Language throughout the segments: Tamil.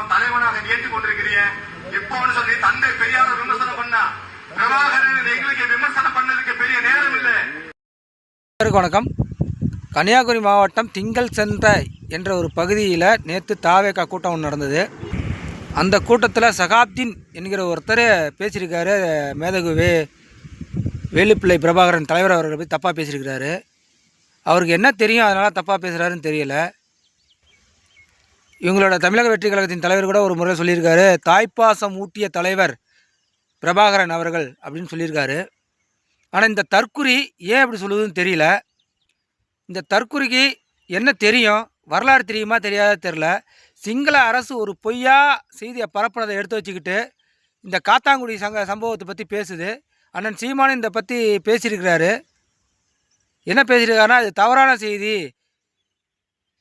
உன் தலைவனாக நீ ஏற்றுக் கொண்டிருக்கிறிய இப்போன்னு சொல்லி தந்தை பெரியார விமர்சனம் பண்ணா? பிரபாகரன் எங்களுக்கு விமர்சனம் பண்ணதுக்கு பெரிய நேரம் இல்லை. வணக்கம். கன்னியாகுமரி மாவட்டம் திங்கள் சென்ற என்ற ஒரு பகுதியில் நேற்று தாவேக்கா கூட்டம் ஒன்று நடந்தது. அந்த கூட்டத்தில் சகாப்தீன் என்கிற ஒருத்தர் பேசியிருக்காரு. மேதகு வே வேலுப்பிள்ளை பிரபாகரன் தலைவர் அவர்களை பற்றி தப்பாக பேசியிருக்கிறாரு. அவருக்கு என்ன தெரியும்? அதனால் தப்பாக பேசுகிறாருன்னு தெரியல. இவங்களோட தமிழக வெற்றி கழகத்தின் தலைவர் கூட ஒரு முறை சொல்லியிருக்காரு தாய்ப்பாசம் ஊட்டிய தலைவர் பிரபாகரன் அவர்கள் அப்படின்னு சொல்லியிருக்காரு. ஆனால் இந்த தற்குறி ஏன் அப்படி சொல்லுதுன்னு தெரியல. இந்த தற்குறிக்கு என்ன தெரியும்? வரலாறு தெரியுமா தெரியாத தெரில சிங்கள அரசு ஒரு பொய்யா செய்தியை பரப்புனதை எடுத்து வச்சுக்கிட்டு இந்த காத்தாங்குடி சங்க சம்பவத்தை பற்றி பேசுது. அண்ணன் சீமானு இதை பற்றி பேசியிருக்கிறாரு. என்ன பேசியிருக்காருன்னா அது தவறான செய்தி.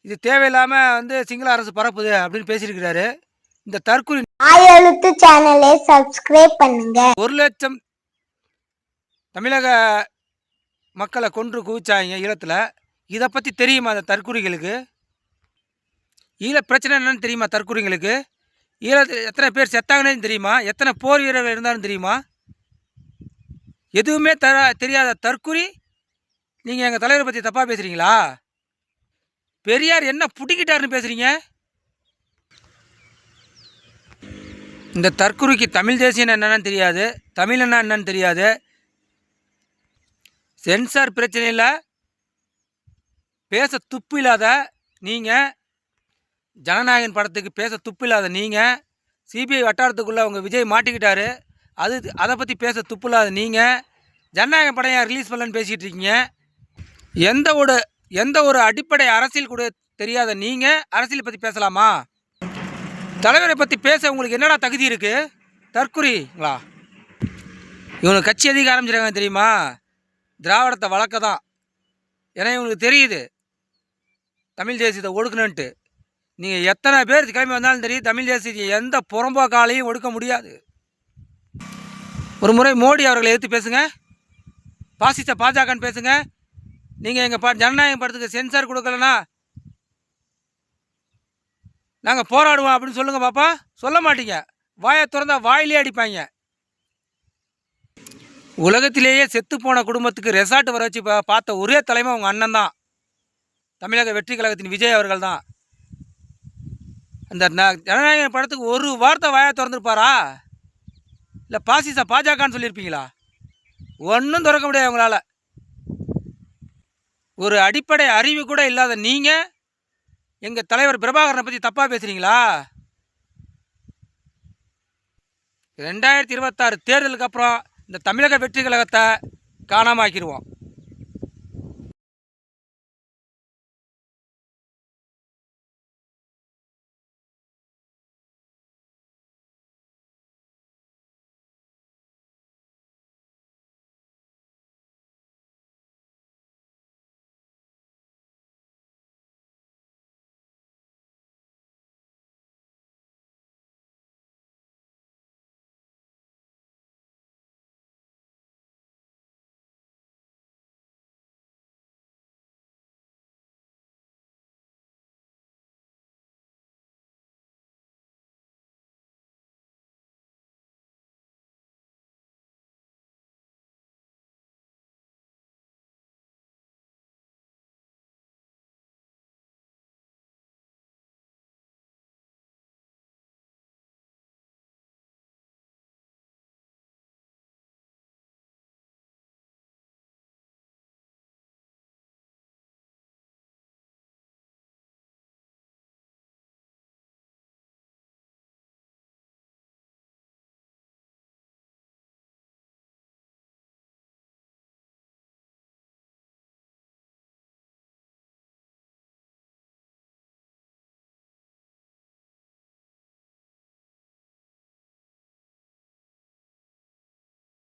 இது தேவையில்லாமல் வந்து சிங்கள அரசு பரப்புது அப்படின்னு பேசியிருக்கிறாரு. இந்த தற்குறி ஆயெழுத்து சேனலை சப்ஸ்கிரைப் பண்ணுங்க. ஒரு லட்சம் தமிழக மக்களை கொன்று குவிச்சாங்க ஈழத்தில். இதை பற்றி தெரியுமா அந்த தற்குறிகளுக்கு ஈழ பிரச்சனை என்னன்னு தெரியுமா தற்குறிகளுக்கு ஈழத்தில் எத்தனை பேர் செத்தாங்கன்னு தெரியுமா? எத்தனை போர் வீரர்கள் இருந்தாலும் தெரியுமா? எதுவுமே தர தெரியாத தற்குறி நீங்கள் எங்கள் தலைவரை பற்றி தப்பாக பேசுகிறீங்களா பெரியார் என்ன புட்டிக்கிட்டாருன்னு பேசுகிறீங்க இந்த தற்குறிக்கு தமிழ் தேசியம் என்னென்னு தெரியாது. தமிழ் என்ன என்னன்னு தெரியாது. சென்சார் பிரச்சனையில் பேச துப்பு இல்லாத நீங்கள் ஜனநாயகன் படத்துக்கு பேச துப்பு இல்லாத நீங்கள் சிபிஐ வட்டாரத்துக்குள்ளே அவங்க விஜய் மாட்டிக்கிட்டாரு. அது அதை பற்றி பேச துப்பு இல்லாத நீங்கள் ஜனநாயகன் படம் ரிலீஸ் பண்ணலன்னு பேசிகிட்டு இருக்கீங்க? எந்த ஒரு எந்த ஒரு அடிப்படை அரசியல் கூட தெரியாத நீங்கள் அரசியல் பற்றி பேசலாமா? தலைவரை பற்றி பேச உங்களுக்கு என்னடா தகுதி இருக்குது தற்குறிங்களா? இவனுக்கு கட்சி அதிக ஆரம்பிச்சிருக்காங்க தெரியுமா? திராவிடத்தை வளர்க்க தான் ஏன்னா இவங்களுக்கு தெரியுது. தமிழ் தேசியத்தை ஒடுக்கணுன்ட்டு நீங்கள் எத்தனை பேர் கிளம்பி வந்தாலும் தெரியும் தமிழ் தேசியத்தை எந்த புறம்போக்காலையும் ஒடுக்க முடியாது. ஒரு முறை மோடி அவர்களை எடுத்து பேசுங்க. பாசித்த பாஜகன்னு பேசுங்க. நீங்கள் எங்கள் ப ஜனநாயக படத்துக்கு சென்சார் கொடுக்கலனா? நாங்கள் போராடுவோம் அப்படின்னு சொல்லுங்கள் பாப்பா. சொல்ல மாட்டீங்க. வாயை திறந்தா வாயிலே அடிப்பாங்க. உலகத்திலேயே செத்து போன குடும்பத்துக்கு ரெசார்ட் வர வச்சு பா- பார்த்த ஒரே தலைமை உங்கள் அண்ணன் தான். தமிழக வெற்றி கழகத்தின் விஜய் அவர்கள் தான். அந்த ந- ஜனநாயக படத்துக்கு ஒரு வார்த்தை வாயை திறந்துருப்பாரா? இல்லை பாசிசா பாஜகன்னு சொல்லியிருப்பீங்களா? ஒன்றும் திறக்க முடியாது உங்களால். ஒரு அடிப்படை அறிவு கூட இல்லாத நீங்கள் எங்கள் தலைவர் பிரபாகரனை பற்றி தப்பாக பேசுகிறீங்களா ரெண்டாயிரத்தி இருபத்தாறு தேர்தலுக்கு அப்புறம் இந்த தமிழக வெற்றி கழகத்தை காணாம ஆக்கிடுவோம்